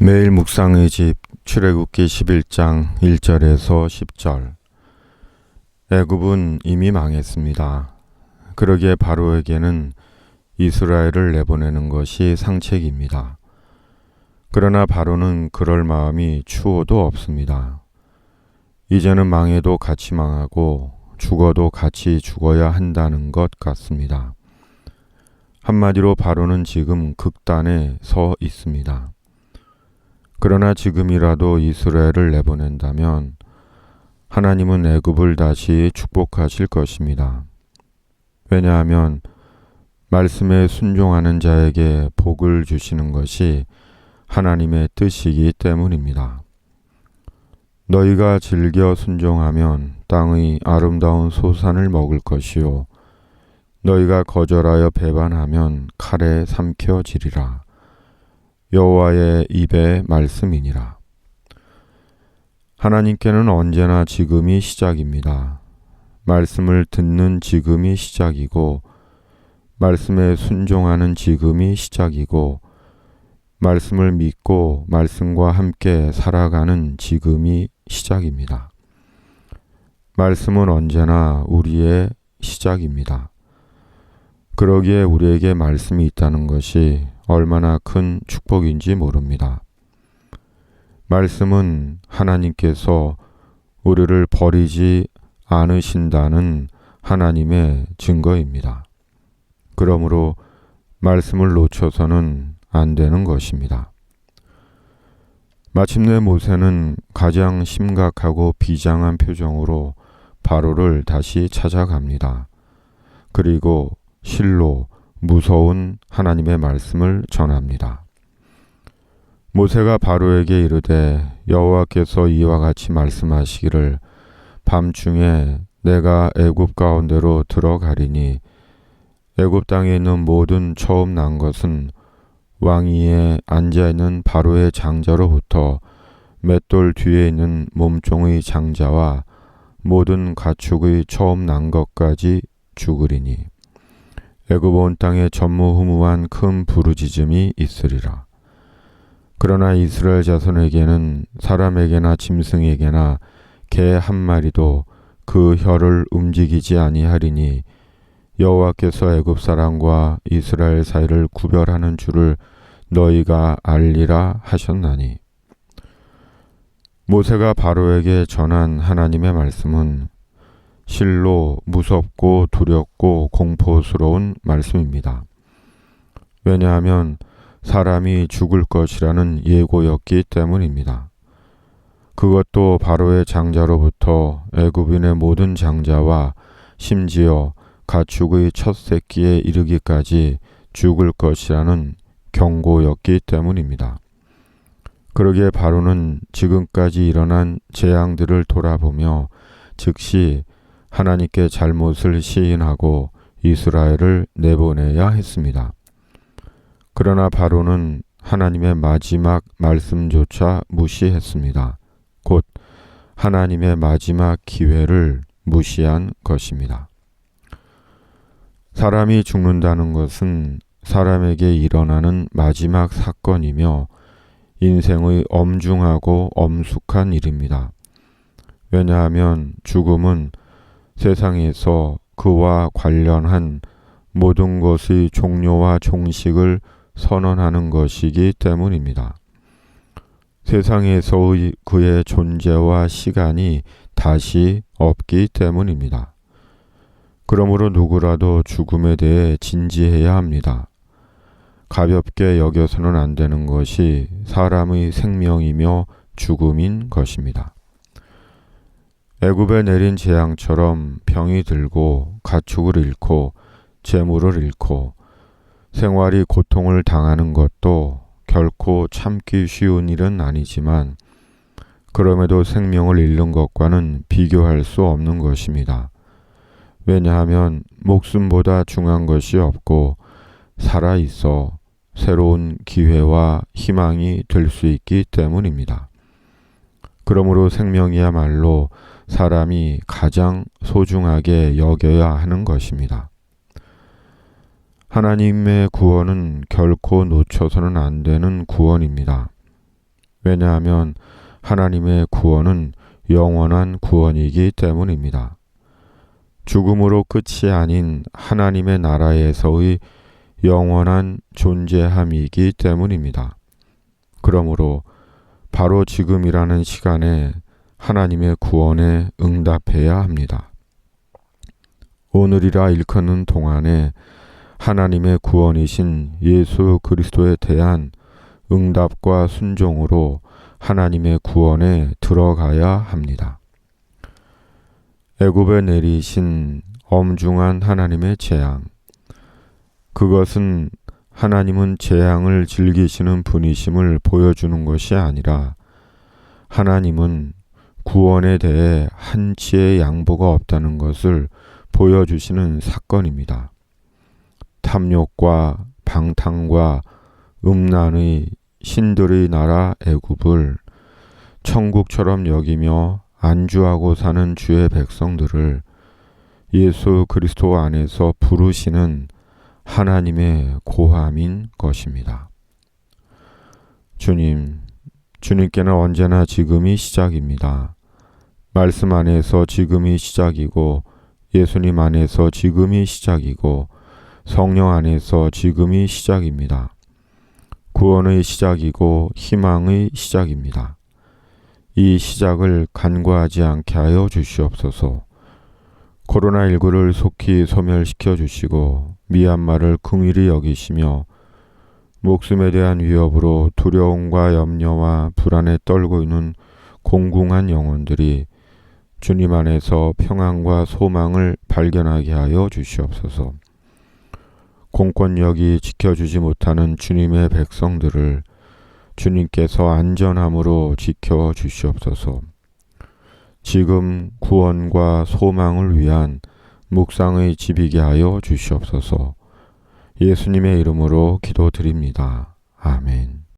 매일 묵상의 집 출애굽기 11장 1절에서 10절 애굽은 이미 망했습니다. 그러기에 바로에게는 이스라엘을 내보내는 것이 상책입니다. 그러나 바로는 그럴 마음이 추호도 없습니다. 이제는 망해도 같이 망하고 죽어도 같이 죽어야 한다는 것 같습니다. 한마디로 바로는 지금 극단에 서 있습니다. 그러나 지금이라도 이스라엘을 내보낸다면 하나님은 애굽을 다시 축복하실 것입니다. 왜냐하면 말씀에 순종하는 자에게 복을 주시는 것이 하나님의 뜻이기 때문입니다. 너희가 즐겨 순종하면 땅의 아름다운 소산을 먹을 것이요 너희가 거절하여 배반하면 칼에 삼켜지리라. 여호와의 입의 말씀이니라. 하나님께는 언제나 지금이 시작입니다. 말씀을 듣는 지금이 시작이고, 말씀에 순종하는 지금이 시작이고, 말씀을 믿고 말씀과 함께 살아가는 지금이 시작입니다. 말씀은 언제나 우리의 시작입니다. 그러기에 우리에게 말씀이 있다는 것이 얼마나 큰 축복인지 모릅니다. 말씀은 하나님께서 우리를 버리지 않으신다는 하나님의 증거입니다. 그러므로 말씀을 놓쳐서는 안 되는 것입니다. 마침내 모세는 가장 심각하고 비장한 표정으로 바로를 다시 찾아갑니다. 그리고 실로 무서운 하나님의 말씀을 전합니다. 모세가 바로에게 이르되 여호와께서 이와 같이 말씀하시기를 밤중에 내가 애굽 가운데로 들어가리니 애굽 땅에 있는 모든 처음 난 것은 왕위에 앉아 있는 바로의 장자로부터 맷돌 뒤에 있는 몸종의 장자와 모든 가축의 처음 난 것까지 죽으리니 애굽 온 땅에 전무후무한 큰 부르짖음이 있으리라. 그러나 이스라엘 자손에게는 사람에게나 짐승에게나 개 한 마리도 그 혀를 움직이지 아니하리니 여호와께서 애굽 사람과 이스라엘 사이를 구별하는 줄을 너희가 알리라 하셨나니 모세가 바로에게 전한 하나님의 말씀은 실로 무섭고 두렵고 공포스러운 말씀입니다. 왜냐하면 사람이 죽을 것이라는 예고였기 때문입니다. 그것도 바로의 장자로부터 애굽인의 모든 장자와 심지어 가축의 첫 새끼에 이르기까지 죽을 것이라는 경고였기 때문입니다. 그러기에 바로는 지금까지 일어난 재앙들을 돌아보며 즉시 하나님께 잘못을 시인하고 이스라엘을 내보내야 했습니다. 그러나 바로는 하나님의 마지막 말씀조차 무시했습니다. 곧 하나님의 마지막 기회를 무시한 것입니다. 사람이 죽는다는 것은 사람에게 일어나는 마지막 사건이며 인생의 엄중하고 엄숙한 일입니다. 왜냐하면 죽음은 세상에서 그와 관련한 모든 것의 종료와 종식을 선언하는 것이기 때문입니다. 세상에서의 그의 존재와 시간이 다시 없기 때문입니다. 그러므로 누구라도 죽음에 대해 진지해야 합니다. 가볍게 여겨서는 안 되는 것이 사람의 생명이며 죽음인 것입니다. 애굽에 내린 재앙처럼 병이 들고 가축을 잃고 재물을 잃고 생활이 고통을 당하는 것도 결코 참기 쉬운 일은 아니지만 그럼에도 생명을 잃는 것과는 비교할 수 없는 것입니다. 왜냐하면 목숨보다 중요한 것이 없고 살아 있어 새로운 기회와 희망이 될 수 있기 때문입니다. 그러므로 생명이야말로 사람이 가장 소중하게 여겨야 하는 것입니다. 하나님의 구원은 결코 놓쳐서는 안 되는 구원입니다. 왜냐하면 하나님의 구원은 영원한 구원이기 때문입니다. 죽음으로 끝이 아닌 하나님의 나라에서의 영원한 존재함이기 때문입니다. 그러므로 바로 지금이라는 시간에 하나님의 구원에 응답해야 합니다. 오늘이라 일컫는 동안에 하나님의 구원이신 예수 그리스도에 대한 응답과 순종으로 하나님의 구원에 들어가야 합니다. 애굽에 내리신 엄중한 하나님의 재앙. 그것은 하나님은 재앙을 즐기시는 분이심을 보여주는 것이 아니라 하나님은 구원에 대해 한치의 양보가 없다는 것을 보여주시는 사건입니다. 탐욕과 방탕과 음란의 신들의 나라 애굽을 천국처럼 여기며 안주하고 사는 주의 백성들을 예수 그리스도 안에서 부르시는 하나님의 고함인 것입니다. 주님, 주님께는 언제나 지금이 시작입니다. 말씀 안에서 지금이 시작이고 예수님 안에서 지금이 시작이고 성령 안에서 지금이 시작입니다. 구원의 시작이고 희망의 시작입니다. 이 시작을 간과하지 않게 하여 주시옵소서. 코로나19를 속히 소멸시켜 주시고 미얀마를 긍휼히 여기시며 목숨에 대한 위협으로 두려움과 염려와 불안에 떨고 있는 공궁한 영혼들이 주님 안에서 평안과 소망을 발견하게 하여 주시옵소서. 공권력이 지켜주지 못하는 주님의 백성들을 주님께서 안전함으로 지켜 주시옵소서. 지금 구원과 소망을 위한 묵상의 집이게 하여 주시옵소서. 예수님의 이름으로 기도드립니다. 아멘.